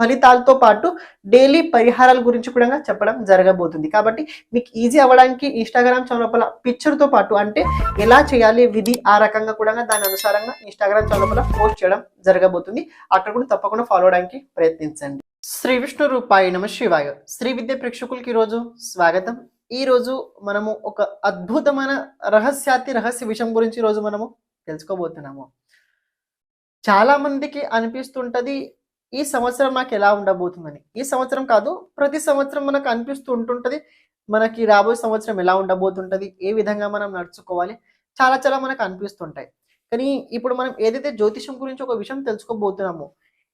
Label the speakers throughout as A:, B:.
A: ఫలితాలతో పాటు డైలీ పరిహారాల గురించి కూడా చెప్పడం జరగబోతుంది. కాబట్టి మీకు ఈజీ అవ్వడానికి ఇన్స్టాగ్రామ్ ఛానల్ పిక్చర్తో పాటు అంటే ఎలా చేయాలి విధి ఆ రకంగా కూడా దాని అనుసారంగా ఇన్స్టాగ్రామ్ ఛానల్ పోస్ట్ చేయడం జరగబోతుంది. అక్కడ కూడా తప్పకుండా ఫాలో అవడానికి ప్రయత్నించండి. శ్రీ విష్ణు రూపాయి నమ శివాయ. శ్రీ విద్య ప్రేక్షకులకి ఈరోజు స్వాగతం. ఈ రోజు మనము ఒక అద్భుతమైన రహస్యాతి రహస్య విషయం గురించి ఈరోజు మనము తెలుసుకోబోతున్నాము. చాలా మందికి అనిపిస్తుంటది ఈ సంవత్సరం నాకు ఎలా ఉండబోతుందని. ఈ సంవత్సరం కాదు ప్రతి సంవత్సరం మనకు అనిపిస్తూ ఉంటుంటుంది మనకి రాబోయే సంవత్సరం ఎలా ఉండబోతుంటుంది ఏ విధంగా మనం నడుచుకోవాలి చాలా చాలా మనకు అనిపిస్తుంటాయి. కానీ ఇప్పుడు మనం ఏదైతే జ్యోతిషం గురించి ఒక విషయం తెలుసుకోబోతున్నామో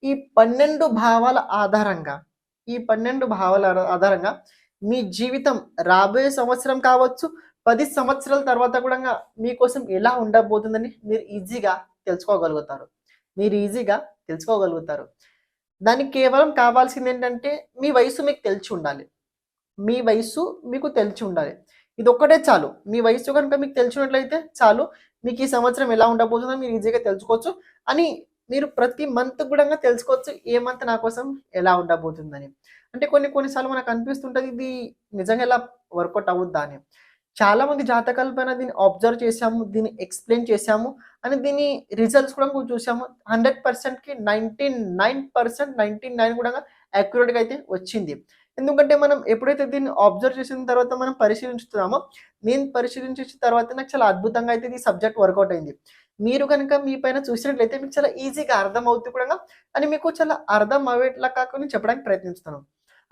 A: ఈ పన్నెండు భావాల ఆధారంగా ఈ పన్నెండు భావాల ఆధారంగా మీ జీవితం రాబోయే సంవత్సరం కావచ్చు పది సంవత్సరాల తర్వాత కూడా మీకోసం ఎలా ఉండబోతుందని మీరు ఈజీగా తెలుసుకోగలుగుతారు. మీరు ఈజీగా తెలుసుకోగలుగుతారు. దానికి కేవలం కావాల్సింది ఏంటంటే మీ వయసు మీకు తెలిసి ఉండాలి. మీ వయసు మీకు తెలిసి ఉండాలి. ఇది ఒక్కటే చాలు. మీ వయసు కనుక మీకు తెలిసినట్లయితే చాలు. మీకు ఈ సంవత్సరం ఎలా ఉండబోతుందో మీరు ఈజీగా తెలుసుకోవచ్చు. అని మీరు ప్రతి మంత్ కూడా తెలుసుకోవచ్చు ఏ మంత్ నా కోసం ఎలా ఉండబోతుందని. అంటే కొన్ని కొన్నిసార్లు మనకు అనిపిస్తుంటుంది ఇది నిజంగా ఎలా వర్కౌట్ అవుద్దా అని. చాలా మంది జాతకాల పైన దీన్ని అబ్జర్వ్ చేశాము దీన్ని ఎక్స్ప్లెయిన్ చేశాము అని దీని రిజల్ట్స్ కూడా చూసాము హండ్రెడ్ పర్సెంట్కి ninety nine percent ninety nine కూడా యాక్యురేట్గా అయితే వచ్చింది. ఎందుకంటే మనం ఎప్పుడైతే దీన్ని అబ్జర్వ్ చేసిన తర్వాత మనం పరిశీలించుతున్నామో నేను పరిశీలించిన తర్వాత నాకు చాలా అద్భుతంగా అయితే ఈ సబ్జెక్ట్ వర్కౌట్ అయింది. మీరు కనుక మీ పైన చూసినట్లయితే మీకు చాలా ఈజీగా అర్థం అవుతూ కూడా అని మీకు చాలా అర్థం అవ్వేట్లా కాకుండా చెప్పడానికి ప్రయత్నిస్తున్నాను.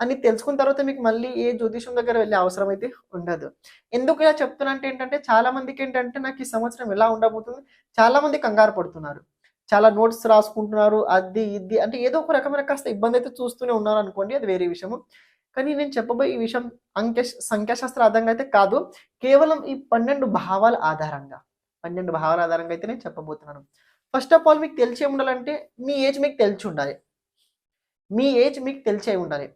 A: అని తెలుసుకున్న తర్వాత మీకు మళ్ళీ ఏ జ్యోతిషం దగ్గర వెళ్ళే అవసరం అయితే ఉండదు. ఎందుకు ఇలా చెప్తున్నానంటే ఏంటంటే చాలా మందికి ఏంటంటే నాకు ఈ సంవత్సరం ఎలా ఉండబోతుంది చాలా మంది కంగారు పడుతున్నారు. చాలా నోట్స్ రాసుకుంటున్నారు అది ఇది అంటే ఏదో ఒక రకమైన కాస్త ఇబ్బంది అయితే చూస్తూనే ఉన్నారు అనుకోండి అది వేరే విషయము. కానీ నేను చెప్పబోయే ఈ విషయం అంకె సంఖ్యాశాస్త్ర ఆధారంగా అయితే కాదు కేవలం ఈ పన్నెండు భావాల ఆధారంగా. పన్నెండు భావాల ఆధారంగా అయితే నేను చెప్పబోతున్నాను. ఫస్ట్ ఆఫ్ ఆల్ మీకు తెలిసే ఉండాలంటే మీ ఏజ్ మీకు తెలిసి ఉండాలి. మీ ఏజ్ మీకు తెలిసే ఉండాలి.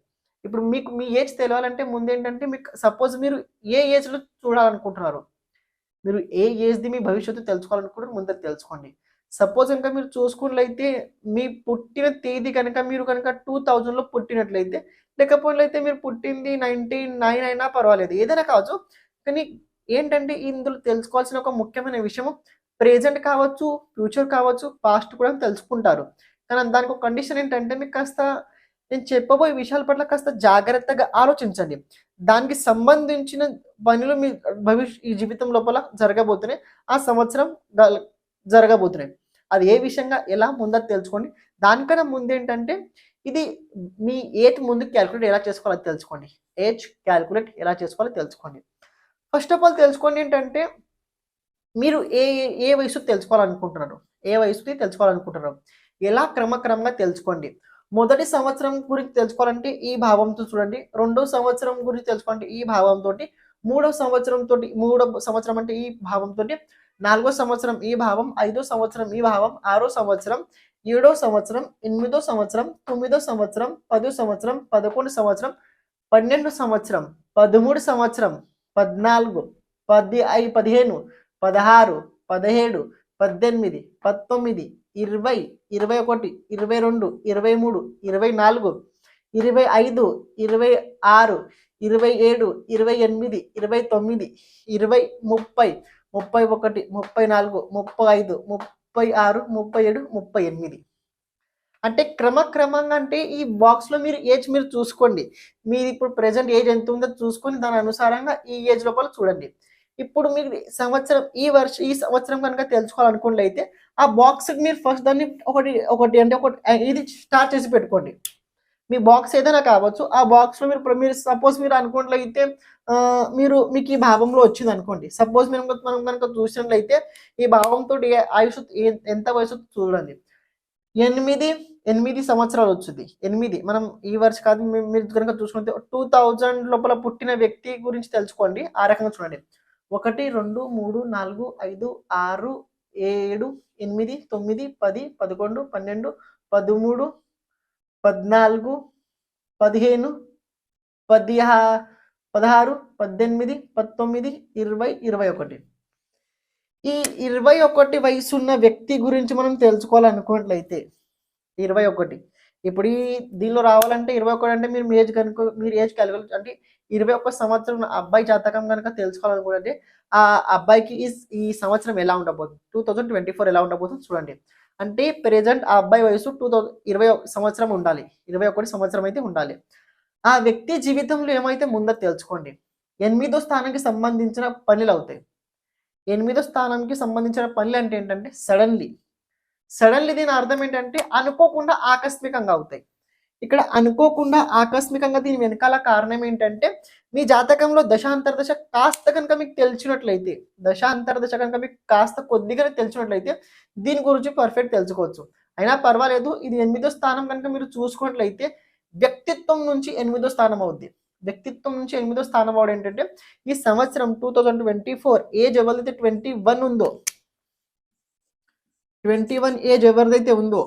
A: ఇప్పుడు మీకు మీ ఏజ్ తెలియాలంటే ముందు ఏంటంటే మీకు సపోజ్ మీరు ఏ ఏజ్లో చూడాలనుకుంటున్నారు? మీరు ఏ ఏజ్ది మీ భవిష్యత్తు తెలుసుకోవాలనుకుంటున్నారు ముందర తెలుసుకోండి. సపోజ్ కనుక మీరు చూసుకున్నట్లయితే మీ పుట్టిన తేదీ కనుక మీరు కనుక టూ థౌజండ్లో పుట్టినట్లయితే లేకపోతే మీరు పుట్టింది నైన్టీన్ నైన్ అయినా పర్వాలేదు ఏదైనా కావచ్చు. కానీ ఏంటంటే ఇందులో తెలుసుకోవాల్సిన ఒక ముఖ్యమైన విషయం ప్రెజెంట్ కావచ్చు ఫ్యూచర్ కావచ్చు పాస్ట్ కూడా తెలుసుకుంటారు. కానీ దానికి ఒక కండిషన్ ఏంటంటే మీకు కాస్త నేను చెప్పబోయే విషయాల పట్ల కాస్త జాగ్రత్తగా ఆలోచించండి. దానికి సంబంధించిన పనులు మీ భవిష్య ఈ జీవితం లోపల జరగబోతున్నాయి. ఆ సంవత్సరం జరగబోతున్నాయి. అది ఏ విషయంగా ఎలా ముందో తెలుసుకోండి. దానికన్నా ముందు ఏంటంటే ఇది మీ ఏజ్ ముందు క్యాలిక్యులేట్ ఎలా చేసుకోవాలో తెలుసుకోండి. ఏజ్ క్యాలిక్యులేట్ ఎలా చేసుకోవాలో తెలుసుకోండి. ఫస్ట్ ఆఫ్ ఆల్ తెలుసుకోండి ఏంటంటే మీరు ఏ ఏ- ఏ వయసు తెలుసుకోవాలనుకుంటున్నారు? ఏ వయసుకి తెలుసుకోవాలనుకుంటున్నారు? ఎలా క్రమక్రమంగా తెలుసుకోండి? మొదటి సంవత్సరం గురించి తెలుసుకోవాలంటే ఈ భావంతో చూడండి. రెండో సంవత్సరం గురించి తెలుసుకోవాలంటే ఈ భావంతో మూడో సంవత్సరం తోటి మూడో సంవత్సరం అంటే ఈ భావంతో నాలుగో సంవత్సరం ఈ భావం ఐదో సంవత్సరం ఈ భావం ఆరో సంవత్సరం ఏడో సంవత్సరం ఎనిమిదో సంవత్సరం తొమ్మిదో సంవత్సరం పదో సంవత్సరం పదకొండు సంవత్సరం పన్నెండు సంవత్సరం పదమూడు సంవత్సరం పద్నాలుగు పది ఐదు పదిహేను పదహారు పదిహేడు పద్దెనిమిది పంతొమ్మిది ఇరవై ఇరవై ఒకటి ఇరవై రెండు ఇరవై మూడు ఇరవై నాలుగు ఇరవై ఐదు ఇరవై ఆరు ఇరవై ఏడు ఇరవై ఎనిమిది ఇరవై తొమ్మిది ఇరవై ముప్పై ముప్పై ఒకటి ముప్పై నాలుగు ముప్పై ఐదు ముప్పై ఆరు ముప్పై ఏడు ముప్పై ఎనిమిది. అంటే క్రమక్రమంగా అంటే ఈ బాక్స్లో మీరు ఏజ్ మీరు చూసుకోండి. మీది ఇప్పుడు ప్రజెంట్ ఏజ్ ఎంత ఉందో చూసుకొని దాని అనుసారంగా ఈ ఏజ్ లోపల చూడండి. ఇప్పుడు మీరు సంవత్సరం ఈ వర్ష ఈ సంవత్సరం కనుక తెలుసుకోవాలనుకున్నట్లయితే ఆ బాక్స్ మీరు ఫస్ట్ దాన్ని ఒకటి ఒకటి అంటే ఒకటి ఇది స్టార్ట్ చేసి పెట్టుకోండి. మీ బాక్స్ ఏదైనా కావచ్చు ఆ బాక్స్లో మీరు మీరు సపోజ్ మీరు అనుకున్నట్లయితే మీరు మీకు ఈ భావంలో వచ్చింది అనుకోండి. సపోజ్ మేము మనం కనుక చూసినట్లయితే ఈ భావంతో ఆయుష్ ఎంత వయసు చూడండి. ఎనిమిది ఎనిమిది సంవత్సరాలు వచ్చింది. ఎనిమిది మనం ఈ వర్ష కాదు మీరు కనుక చూసుకుంటే టూ థౌజండ్ లోపల పుట్టిన వ్యక్తి గురించి తెలుసుకోండి ఆ రకంగా చూడండి. ఒకటి రెండు మూడు నాలుగు ఐదు ఆరు ఏడు ఎనిమిది తొమ్మిది పది పదకొండు పన్నెండు పదమూడు పద్నాలుగు పదిహేను పదిహా పదహారు పద్దెనిమిది పంతొమ్మిది ఇరవై ఇరవై ఒకటి. ఈ ఇరవై ఒకటి వయసున్న వ్యక్తి గురించి మనం తెలుసుకోవాలనుకున్నట్లయితే ఇరవై ఒకటి ఇప్పుడు ఈ దీనిలో రావాలంటే ఇరవై ఒకటి అంటే మీరు మీ ఏజ్ కనుక మీరు ఏజ్ కలగలు అంటే ఇరవై ఒక్క సంవత్సరం అబ్బాయి జాతకం కనుక తెలుసుకోవాలనుకుంటే ఆ అబ్బాయికి ఈ సంవత్సరం ఎలా ఉండబోతుంది? టూ థౌజండ్ ట్వంటీ ఫోర్ ఎలా ఉండబోతుంది చూడండి. అంటే ప్రెజెంట్ ఆ అబ్బాయి వయసు టూ థౌజండ్ ఇరవై సంవత్సరం ఉండాలి. ఇరవై ఒకటి సంవత్సరం అయితే ఉండాలి. ఆ వ్యక్తి జీవితంలో ఏమైతే ముందో తెలుసుకోండి. ఎనిమిదో స్థానానికి సంబంధించిన పనులు అవుతాయి. ఎనిమిదో స్థానానికి సంబంధించిన పనులు అంటే ఏంటంటే సడన్లీ సడన్లీ దీని అర్థం ఏంటంటే అనుకోకుండా ఆకస్మికంగా అవుతాయి. ఇక్కడ అనుకోకుండా ఆకస్మికంగా దీని వెనకాల కారణం ఏంటంటే మీ జాతకంలో దశాంతర దశ కాస్త కనుక మీకు తెలిసినట్లయితే దశాంతర దశ కనుక మీకు కాస్త కొద్దిగా తెలిసినట్లయితే దీని గురించి పర్ఫెక్ట్ తెలుసుకోవచ్చు. అయినా పర్వాలేదు ఇది ఎనిమిదో స్థానం కనుక మీరు చూసుకున్నట్లయితే వ్యక్తిత్వం నుంచి ఎనిమిదో స్థానం అవుద్ది. వ్యక్తిత్వం నుంచి ఎనిమిదో స్థానం అవడం ఏంటంటే ఈ సంవత్సరం two thousand twenty four age ఎవరిదైతే twenty one ఉందో ట్వంటీ వన్ ఏజ్ ఎవరిదైతే ఉందో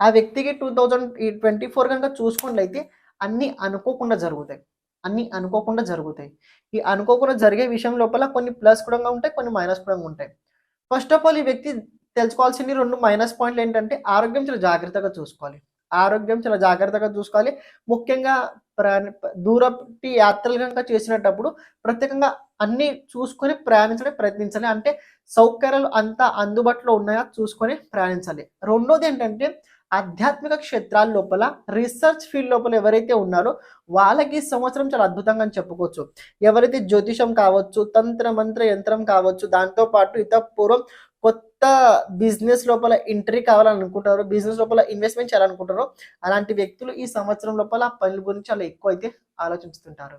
A: ఆ వ్యక్తికి టూ థౌజండ్ ట్వంటీ ఫోర్ కనుక చూసుకున్నట్లయితే అన్నీ అనుకోకుండా జరుగుతాయి. అన్నీ అనుకోకుండా జరుగుతాయి. ఈ అనుకోకుండా జరిగే విషయం లోపల కొన్ని ప్లస్ కూడా ఉంటాయి కొన్ని మైనస్ కూడా ఉంటాయి. ఫస్ట్ ఆఫ్ ఆల్ ఈ వ్యక్తి తెలుసుకోవాల్సింది రెండు మైనస్ పాయింట్లు ఏంటంటే ఆరోగ్యం చాలా జాగ్రత్తగా చూసుకోవాలి. ఆరోగ్యం చాలా జాగ్రత్తగా చూసుకోవాలి. ముఖ్యంగా ప్రయాణ దూరపు యాత్రలు కనుక చేసినప్పుడు ప్రత్యేకంగా అన్ని చూసుకొని ప్రయాణించడం ప్రయత్నించాలి. అంటే సౌకర్యాలు అంతా అందుబాటులో ఉన్నాయా చూసుకొని ప్రయాణించాలి. రెండోది ఏంటంటే ఆధ్యాత్మిక క్షేత్రాల లోపల రీసెర్చ్ ఫీల్డ్ లోపల ఎవరైతే ఉన్నారో వాళ్ళకి ఈ సంవత్సరం చాలా అద్భుతంగా అని చెప్పుకోవచ్చు. ఎవరైతే జ్యోతిషం కావచ్చు తంత్ర మంత్ర యంత్రం కావచ్చు దాంతో పాటు ఇత పూర్వం కొత్త బిజినెస్ లోపల ఎంట్రీ కావాలనుకుంటారు బిజినెస్ లోపల ఇన్వెస్ట్మెంట్ చేయాలనుకుంటారో అలాంటి వ్యక్తులు ఈ సంవత్సరం లోపల పనుల గురించి చాలా ఎక్కువ అయితే ఆలోచిస్తుంటారు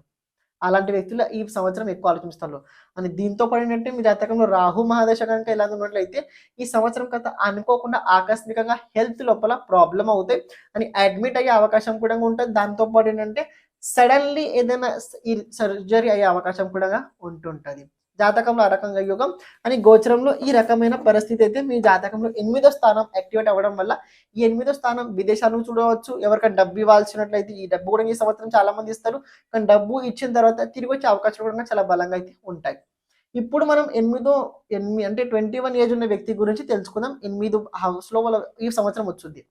A: అలాంటి వ్యక్తులు ఈ సంవత్సరం ఎక్కువ ఆలోచిస్తారు. అని దీంతో పాటు ఏంటంటే మీ జాతకంలో రాహు మహాదశ కనుక ఎలా ఉన్నట్లయితే ఈ సంవత్సరం కథ అనుకోకుండా ఆకస్మికంగా హెల్త్ లోపల ప్రాబ్లం అవుతాయి. అని అడ్మిట్ అయ్యే అవకాశం కూడా ఉంటుంది. దాంతో పాటు ఏంటంటే సడన్లీ ఏదైనా సర్జరీ అయ్యే అవకాశం కూడా ఉంటుంటది. జాతకంలో ఆ రకంగా యోగం. అని గోచరంలో ఈ రకమైన పరిస్థితి అయితే మీ జాతకంలో ఎనిమిదో స్థానం యాక్టివేట్ అవ్వడం వల్ల ఈ ఎనిమిదో స్థానం విదేశాలను చూడవచ్చు. ఎవరికైనా డబ్బు ఇవ్వాల్సినట్లయితే ఈ డబ్బు కూడా ఈ సంవత్సరం చాలా మంది ఇస్తారు. కానీ డబ్బు ఇచ్చిన తర్వాత తిరిగి వచ్చే అవకాశాలు కూడా చాలా బలంగా అయితే ఉంటాయి. ఇప్పుడు మనం ఎనిమిదో ఎనిమిది అంటే ట్వంటీ వన్ ఏజ్ ఉన్న వ్యక్తి గురించి తెలుసుకుందాం. ఎనిమిది హౌస్లో వాళ్ళ ఈ సంవత్సరం వచ్చింది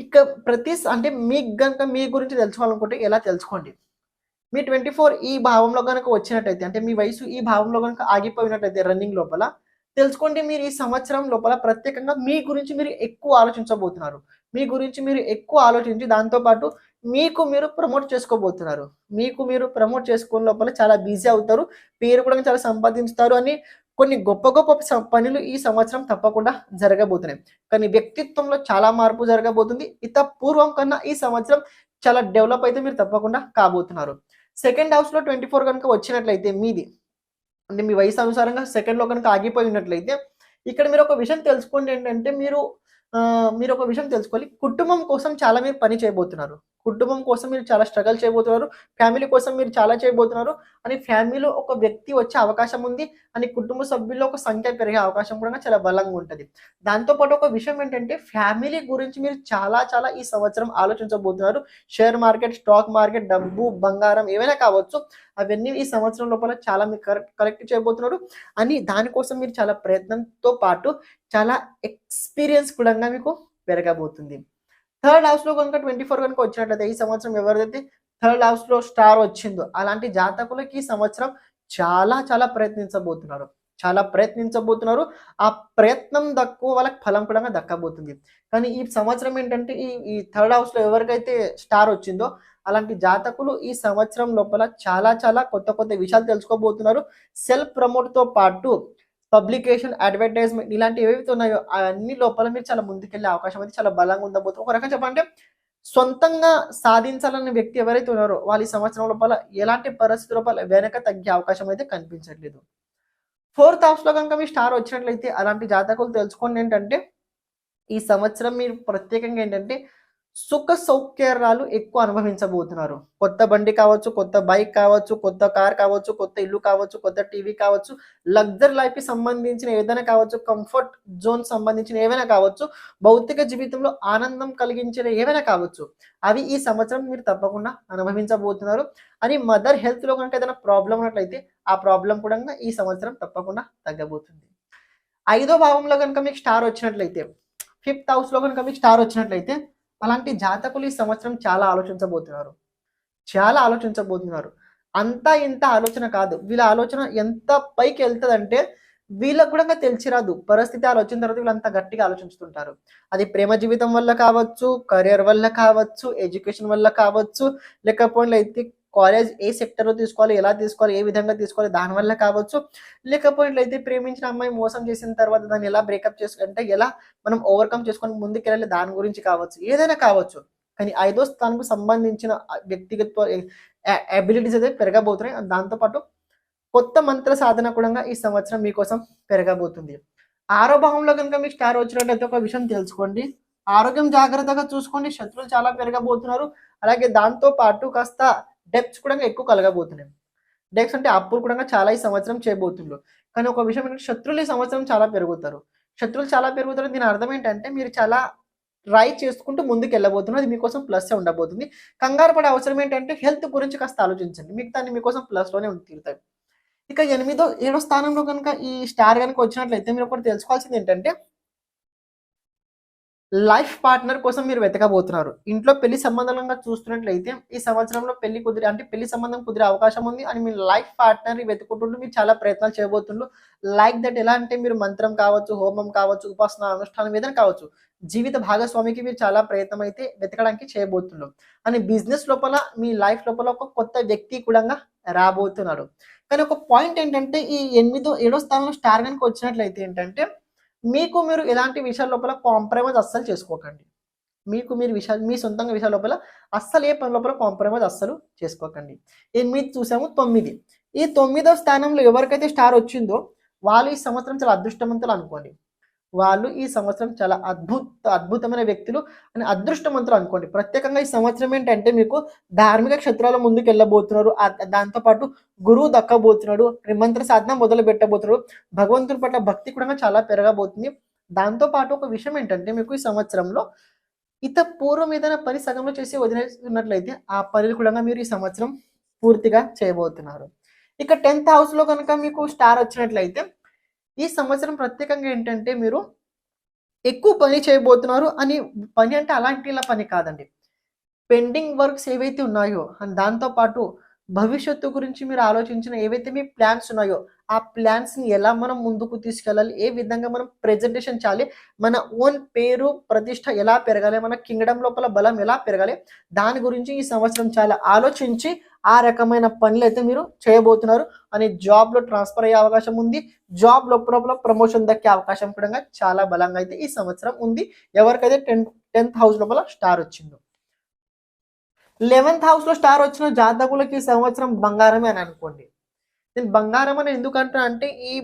A: ఇక ప్రతి అంటే మీకు గనుక మీ గురించి తెలుసుకోవాలనుకుంటే ఎలా తెలుసుకోండి? మీ ట్వంటీ ఫోర్ ఈ భావంలో కనుక వచ్చినట్టయితే అంటే మీ వయసు ఈ భావంలో కనుక ఆగిపోయినట్టయితే రన్నింగ్ లోపల తెలుసుకోండి మీరు ఈ సంవత్సరం లోపల ప్రత్యేకంగా మీ గురించి మీరు ఎక్కువ ఆలోచించబోతున్నారు. మీ గురించి మీరు ఎక్కువ ఆలోచించి దాంతోపాటు మీకు మీరు ప్రమోట్ చేసుకోబోతున్నారు. మీకు మీరు ప్రమోట్ చేసుకునే లోపల చాలా బిజీ అవుతారు పేరు కూడా చాలా సంపాదించుతారు అని కొన్ని గొప్ప గొప్ప పనులు ఈ సంవత్సరం తప్పకుండా జరగబోతున్నాయి. కానీ వ్యక్తిత్వంలో చాలా మార్పు జరగబోతుంది. ఇత పూర్వం కన్నా ఈ సంవత్సరం చాలా డెవలప్ అయితే మీరు తప్పకుండా కాబోతున్నారు. సెకండ్ హౌస్లో ట్వంటీ ఫోర్ కనుక వచ్చినట్లయితే మీది అంటే మీ వయసు అనుసారంగా సెకండ్లో కనుక ఆగిపోయి ఉన్నట్లయితే ఇక్కడ మీరు ఒక విషయం తెలుసుకోండి ఏంటంటే మీరు మీరు ఒక విషయం తెలుసుకోవాలి. కుటుంబం కోసం చాలా మీరు పని చేయబోతున్నారు. కుటుంబం కోసం మీరు చాలా స్ట్రగల్ చేయబోతున్నారు ఫ్యామిలీ కోసం మీరు చాలా చేయబోతున్నారు అని ఫ్యామిలీలో ఒక వ్యక్తి వచ్చే అవకాశం ఉంది అని కుటుంబ సభ్యుల్లో ఒక సంఖ్య పెరిగే అవకాశం కూడా చాలా బలంగా ఉంటుంది. దాంతోపాటు ఒక విషయం ఏంటంటే ఫ్యామిలీ గురించి మీరు చాలా చాలా ఈ సంవత్సరం ఆలోచించబోతున్నారు. షేర్ మార్కెట్ స్టాక్ మార్కెట్ డబ్బు బంగారం ఏవైనా కావచ్చు అవన్నీ ఈ సంవత్సరం లోపల చాలా మీరు కరెక్ట్ కలెక్ట్ చేయబోతున్నారు అని దానికోసం మీరు చాలా ప్రయత్నంతో పాటు చాలా ఎక్స్పీరియన్స్ కూడా మీకు పెరగబోతుంది. థర్డ్ హౌస్లో కనుక ట్వంటీ ఫోర్ కనుక వచ్చినట్లయితే ఈ సంవత్సరం ఎవరిదైతే థర్డ్ హౌస్లో స్టార్ వచ్చిందో అలాంటి జాతకులకి ఈ సంవత్సరం చాలా చాలా ప్రయత్నించబోతున్నారు. చాలా ప్రయత్నించబోతున్నారు. ఆ ప్రయత్నం దక్కువ వాళ్ళకి ఫలం కూడా దక్కబోతుంది. కానీ ఈ సంవత్సరం ఏంటంటే ఈ ఈ థర్డ్ హౌస్లో ఎవరికైతే స్టార్ వచ్చిందో అలాంటి జాతకులు ఈ సంవత్సరం లోపల చాలా చాలా కొత్త కొత్త విషయాలు తెలుసుకోబోతున్నారు. సెల్ఫ్ ప్రమోట్తో పాటు పబ్లికేషన్ అడ్వర్టైజ్మెంట్ ఇలాంటివి ఏవైతే ఉన్నాయో అన్ని లోపల మీరు చాలా ముందుకెళ్ళే అవకాశం అయితే చాలా బలంగా ఉండబోతుంది. ఒక రకంగా చెప్పాలంటే సొంతంగా సాధించాలన్న వ్యక్తి ఎవరైతే ఉన్నారో వాళ్ళు ఈ సంవత్సరం లోపల ఎలాంటి పరిస్థితి లోపల వెనక తగ్గే అవకాశం అయితే కనిపించట్లేదు. ఫోర్త్ హాఫ్స్లో కనుక మీ స్టార్ వచ్చినట్లయితే అలాంటి జాతకులు తెలుసుకోండి ఏంటంటే ఈ సంవత్సరం మీరు ప్రత్యేకంగా ఏంటంటే సుఖ సౌకర్యాలు ఎక్కువ అనుభవించబోతున్నారు. కొత్త బండి కావచ్చు కొత్త బైక్ కావచ్చు కొత్త కార్ కావచ్చు కొత్త ఇల్లు కావచ్చు కొత్త టీవీ కావచ్చు లగ్జరీ లైఫ్కి సంబంధించిన ఏదైనా కావచ్చు కంఫర్ట్ జోన్ సంబంధించిన ఏవైనా కావచ్చు భౌతిక జీవితంలో ఆనందం కలిగించిన ఏవైనా కావచ్చు అవి ఈ సంవత్సరం మీరు తప్పకుండా అనుభవించబోతున్నారు. అని మదర్ హెల్త్లో కనుక ఏదైనా ప్రాబ్లం ఉన్నట్లయితే ఆ ప్రాబ్లం కూడా ఈ సంవత్సరం తప్పకుండా తగ్గబోతుంది. ఐదో భావంలో కనుక మీకు స్టార్ వచ్చినట్లయితే ఫిఫ్త్ హౌస్లో కనుక మీకు స్టార్ వచ్చినట్లయితే అలాంటి జాతకులు ఈ సంవత్సరం చాలా ఆలోచించబోతున్నారు. చాలా ఆలోచించబోతున్నారు. అంతా ఇంత ఆలోచన కాదు. వీళ్ళ ఆలోచన ఎంత పైకి వెళ్తుందంటే వీళ్ళకు కూడా తెలిసిరాదు పరిస్థితి ఆలోచన తర్వాత తర్వాత వీళ్ళంతా గట్టిగా ఆలోచిస్తుంటారు. అది ప్రేమ జీవితం వల్ల కావచ్చు కెరియర్ వల్ల కావచ్చు ఎడ్యుకేషన్ వల్ల కావచ్చు లేకపోతే అయితే కాలేజ్ ఏ సెక్టర్లో తీసుకోవాలి ఎలా తీసుకోవాలి ఏ విధంగా తీసుకోవాలి దాని వల్ల కావచ్చు. లేకపోతే అయితే ప్రేమించిన అమ్మాయి మోసం చేసిన తర్వాత దాన్ని ఎలా బ్రేకప్ చేసుకుంటే ఎలా మనం ఓవర్కమ్ చేసుకొని ముందుకెళ్ళాలి దాని గురించి కావచ్చు. ఏదైనా కావచ్చు. కానీ ఐదో స్థానంకు సంబంధించిన వ్యక్తిగత అబిలిటీస్ అయితే పెరగబోతున్నాయి. దాంతోపాటు కొత్త మంత్ర సాధన కూడా ఈ సంవత్సరం మీకోసం పెరగబోతుంది. ఆరో భావంలో కనుక మీకు స్టార్ వచ్చినట్లయితే ఒక విషయం తెలుసుకోండి. ఆరోగ్యం జాగ్రత్తగా చూసుకోండి. శత్రువులు చాలా పెరగబోతున్నారు. అలాగే దాంతో పాటు కాస్త డెప్త్స్ కూడా ఎక్కువ కలగబోతున్నాయి. డెప్స్ అంటే అప్పులు కూడా చాలా ఈ సంవత్సరం చేయబోతుండ్రు. కానీ ఒక విషయం ఏంటంటే శత్రువులు ఈ సంవత్సరం చాలా పెరుగుతారు. శత్రువులు చాలా పెరుగుతారు. దీని అర్థం ఏంటంటే మీరు చాలా ట్రై చేసుకుంటూ ముందుకు వెళ్ళబోతున్నారు. అది మీకోసం ప్లస్ ఉండబోతుంది. కంగారు పడే అవసరం ఏంటంటే హెల్త్ గురించి కాస్త ఆలోచించండి. మీకు దాన్ని మీకోసం ప్లస్లోనే తీరుతాయి. ఇక ఎనిమిదో ఏడో స్థానంలో కనుక ఈ స్టార్ కనుక వచ్చినట్లయితే మీరు ఒకటి తెలుసుకోవాల్సింది ఏంటంటే లైఫ్ పార్ట్నర్ కోసం మీరు వెతకబోతున్నారు. ఇంట్లో పెళ్ళి సంబంధంగా చూస్తున్నట్లయితే ఈ సంవత్సరంలో పెళ్ళి కుదిరే అంటే పెళ్ళి సంబంధం కుదిరే అవకాశం ఉంది. అని మీ లైఫ్ పార్ట్నర్ వెతుకుంటుండ్రు మీరు చాలా ప్రయత్నాలు చేయబోతుండ్రు లైక్ దట్ ఎలా అంటే మీరు మంత్రం కావచ్చు హోమం కావచ్చు ఉపాసన అనుష్ఠానం ఏదైనా కావచ్చు జీవిత భాగస్వామికి మీరు చాలా ప్రయత్నం అయితే వెతకడానికి చేయబోతున్నాం అని బిజినెస్ లోపల మీ లైఫ్ లోపల ఒక కొత్త వ్యక్తి కూడా రాబోతున్నారు. కానీ ఒక పాయింట్ ఏంటంటే ఈ ఎనిమిదో ఏడో స్థానంలో స్టార్ కనుక వచ్చినట్లయితే ఏంటంటే మీకు మీరు ఇలాంటి విషయాల లోపల కాంప్రమైజ్ అస్సలు చేసుకోకండి. మీకు మీరు విషయాలు మీ సొంతంగా విషయాల లోపల అస్సలు ఏ పని లోపల కాంప్రమైజ్ అస్సలు చేసుకోకండి. ఎనిమిది చూసాము తొమ్మిది. ఈ తొమ్మిదో స్థానంలో ఎవరికైతే స్టార్ వచ్చిందో వాళ్ళు ఈ సంవత్సరం చాలా అదృష్టవంతులు అనుకోండి. వాళ్ళు ఈ సంవత్సరం చాలా అద్భుత అద్భుతమైన వ్యక్తులు అని అదృష్టవంతులు అనుకోండి. ప్రత్యేకంగా ఈ సంవత్సరం ఏంటంటే మీకు ధార్మిక క్షేత్రాల ముందుకు వెళ్ళబోతున్నారు. దాంతోపాటు గురువు దక్కబోతున్నాడు మంత్ర సాధన మొదలు పెట్టబోతున్నాడు భగవంతుడి పట్ల భక్తి కూడా చాలా పెరగబోతుంది. దాంతో పాటు ఒక విషయం ఏంటంటే మీకు ఈ సంవత్సరంలో ఇత పూర్వం ఏదైనా పని సగంలో చేసి వదిలేస్తున్నట్లయితే ఆ పనులు కూడా మీరు ఈ సంవత్సరం పూర్తిగా చేయబోతున్నారు. ఇక టెన్త్ హౌస్లో కనుక మీకు స్టార్ వచ్చినట్లయితే ఈ సంవత్సరం ప్రత్యేకంగా ఏంటంటే మీరు ఎక్కువ పని చేయబోతున్నారు అని పని అంటే అలాంటి ఇలా పని కాదండి. పెండింగ్ వర్క్స్ ఏవైతే ఉన్నాయో అండ్ దాంతో పాటు భవిష్యత్తు గురించి మీరు ఆలోచించిన ఏవైతే మీ ప్లాన్స్ ఉన్నాయో ఆ ప్లాన్స్ని ఎలా మనం ముందుకు తీసుకెళ్ళాలి ఏ విధంగా మనం ప్రెజెంటేషన్ చేయాలి మన ఓన్ పేరు ప్రతిష్ట ఎలా పెరగాలి మన కింగ్డమ్ లోపల బలం ఎలా పెరగాలి దాని గురించి ఈ సంవత్సరం చాలా ఆలోచించి ఆ రకమైన పనులు అయితే మీరు చేయబోతున్నారు. అని జాబ్లో ట్రాన్స్ఫర్ అయ్యే అవకాశం ఉంది. జాబ్ లోపల ప్రమోషన్ దక్కే అవకాశం కూడా చాలా బలంగా అయితే ఈ సంవత్సరం ఉంది. ఎవరికైతే టెన్ టెన్త్ హౌస్ లోపల స్టార్ వచ్చిందో. లెవెన్త్ హౌస్లో స్టార్ వచ్చిన జాతకులకి ఈ సంవత్సరం బంగారమే అని అనుకోండి. నేను బంగారం అని ఎందుకంటే అంటే ఈ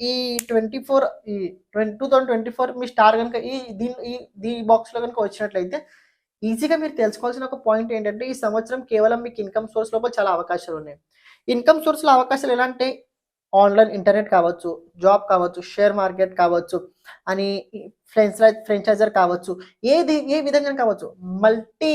A: ఈ ట్వంటీ ఫోర్ ఈ twenty two thousand twenty four మీ స్టార్ కనుక ఈ దీని ఈ దీ బాక్స్లో కనుక వచ్చినట్లయితే ఈజీగా మీరు తెలుసుకోవాల్సిన ఒక పాయింట్ ఏంటంటే ఈ సంవత్సరం కేవలం మీకు ఇన్కమ్ సోర్స్ లోపల చాలా అవకాశాలు ఉన్నాయి. ఇన్కమ్ సోర్స్లో అవకాశాలు ఎలా అంటే ఆన్లైన్ ఇంటర్నెట్ కావచ్చు జాబ్ కావచ్చు షేర్ మార్కెట్ కావచ్చు అని ఫ్రెంచ్ ఫ్రెంచైజర్ కావచ్చు ఏది ఏ విధంగా కావచ్చు మల్టీ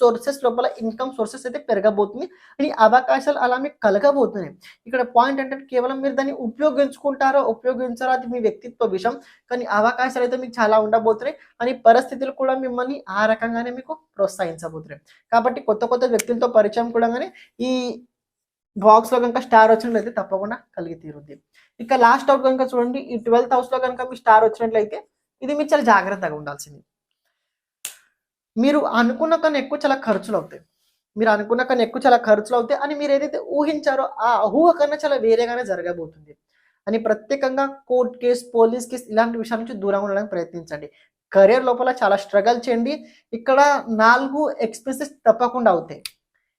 A: సోర్సెస్ లోపల ఇన్కమ్ సోర్సెస్ అయితే పెరగబోతుంది. ఈ అవకాశాలు అలా మీకు కలగబోతున్నాయి. ఇక్కడ పాయింట్ అంటే కేవలం మీరు దాన్ని ఉపయోగించుకుంటారో ఉపయోగించారో అది మీ వ్యక్తిత్వ విషయం. కానీ అవకాశాలు అయితే మీకు చాలా ఉండబోతున్నాయి. అని పరిస్థితులు కూడా మిమ్మల్ని ఆ రకంగానే మీకు ప్రోత్సహించబోతున్నాయి. కాబట్టి కొత్త కొత్త వ్యక్తులతో పరిచయం కూడా కానీ ఈ బాక్స్లో కనుక స్టార్ వచ్చినట్లయితే తప్పకుండా కలిగి తీరుద్ది. ఇక లాస్ట్ అవుట్ కనుక చూడండి ఈ ట్వెల్త్ హౌస్లో కనుక మీ స్టార్ వచ్చినట్లయితే ఇది మీరు చాలా జాగ్రత్తగా ఉండాల్సింది. మీరు అనుకున్న కన్నా ఎక్కువ చాలా ఖర్చులు అవుతాయి. మీరు అనుకున్న కన్నా ఎక్కువ చాలా ఖర్చులు అవుతాయి అని మీరు ఏదైతే ఊహించారో ఆ ఊహ కన్నా చాలా వేరేగానే జరగబోతుంది. అని ప్రత్యేకంగా కోర్ట్ కేస్ పోలీస్ కేస్ ఇలాంటి విషయాల నుంచి దూరంగా ఉండడానికి ప్రయత్నించండి. కెరియర్ లోపల చాలా స్ట్రగల్ చేయండి. ఇక్కడ నాలుగు ఎక్స్పెన్సెస్ తప్పకుండా అవుతాయి.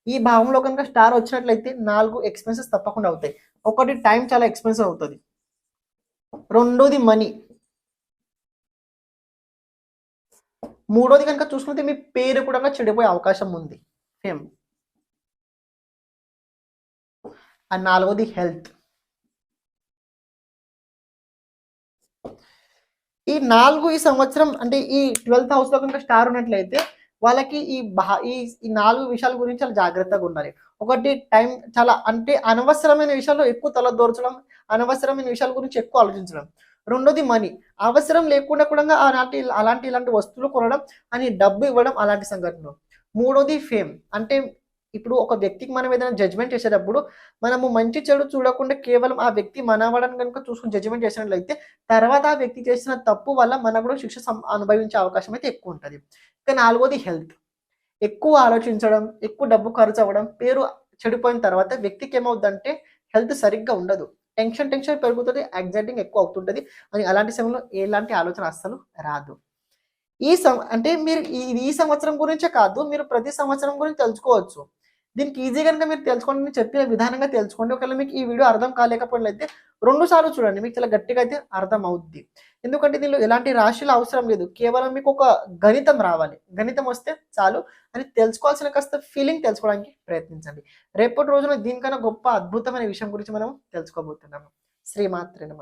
A: ఈ భావంలో కనుక స్టార్ వచ్చినట్లయితే నాలుగు ఎక్స్పెన్సెస్ తప్పకుండా అవుతాయి. ఒకటి టైం చాలా ఎక్స్పెన్సివ్ అవుతుంది. రెండోది మనీ. మూడోది కనుక చూసుకుంటే మీ పేరు కూడా చెడిపోయే అవకాశం ఉంది. ఫేమ్ ఆ నాలుగోది హెల్త్. ఈ నాలుగు ఈ సంవత్సరం అంటే ఈ ట్వెల్త్ హౌస్లో కనుక స్టార్ ఉన్నట్లయితే వాళ్ళకి ఈ బా ఈ ఈ నాలుగు విషయాల గురించి చాలా జాగ్రత్తగా ఉండాలి. ఒకటి టైం చాలా అంటే అనవసరమైన విషయాల్లో ఎక్కువ తల దోర్చడం అనవసరమైన విషయాల గురించి ఎక్కువ ఆలోచించడం. రెండోది మనీ. అవసరం లేకుండా కూడా అలాంటి అలాంటి ఇలాంటి వస్తువులు కొనడం అని డబ్బు ఇవ్వడం అలాంటి సంఘటనలు. మూడోది ఫేమ్. అంటే ఇప్పుడు ఒక వ్యక్తికి మనం ఏదైనా జడ్జ్మెంట్ చేసేటప్పుడు మనము మంచి చెడు చూడకుండా కేవలం ఆ వ్యక్తి మనవడని కనుక చూసుకుని జడ్జ్మెంట్ చేసినట్లయితే తర్వాత ఆ వ్యక్తి చేసిన తప్పు వల్ల మనకు కూడా శిక్ష అనుభవించే అవకాశం అయితే ఎక్కువ ఉంటుంది. ఇక నాలుగోది హెల్త్ ఎక్కువ ఆలోచించడం ఎక్కువ డబ్బు ఖర్చు అవ్వడం పేరు చెడిపోయిన తర్వాత వ్యక్తికి ఏమవుతుందంటే హెల్త్ సరిగ్గా ఉండదు. టెన్షన్ టెన్షన్ పెరుగుతుంది యాంగ్జైటింగ్ ఎక్కువ అవుతుంటుంది అని అలాంటి సమయంలో ఎలాంటి ఆలోచన అస్సలు రాదు. ఈ సం అంటే మీరు ఈ ఈ సంవత్సరం గురించే కాదు మీరు ప్రతి సంవత్సరం గురించి తెలుసుకోవచ్చు. దీనికి ఈజీ కనుక మీరు తెలుసుకోండి నేను చెప్పిన విధానంగా తెలుసుకోండి. ఒకవేళ మీకు ఈ వీడియో అర్థం కాలేకపోయినట్లయితే రెండు సార్లు చూడండి మీకు చాలా గట్టిగా అయితే అర్థం అవుద్ది ఎందుకంటే దీనిలో ఎలాంటి రాశులు అవసరం లేదు. కేవలం మీకు ఒక గణితం రావాలి. గణితం వస్తే చాలు. అని తెలుసుకోవాల్సిన కాస్త ఫీలింగ్ తెలుసుకోవడానికి ప్రయత్నించండి. రేపటి రోజున దీనికన్నా గొప్ప అద్భుతమైన విషయం గురించి మనం తెలుసుకోబోతున్నాము. శ్రీమాత్రి నమ.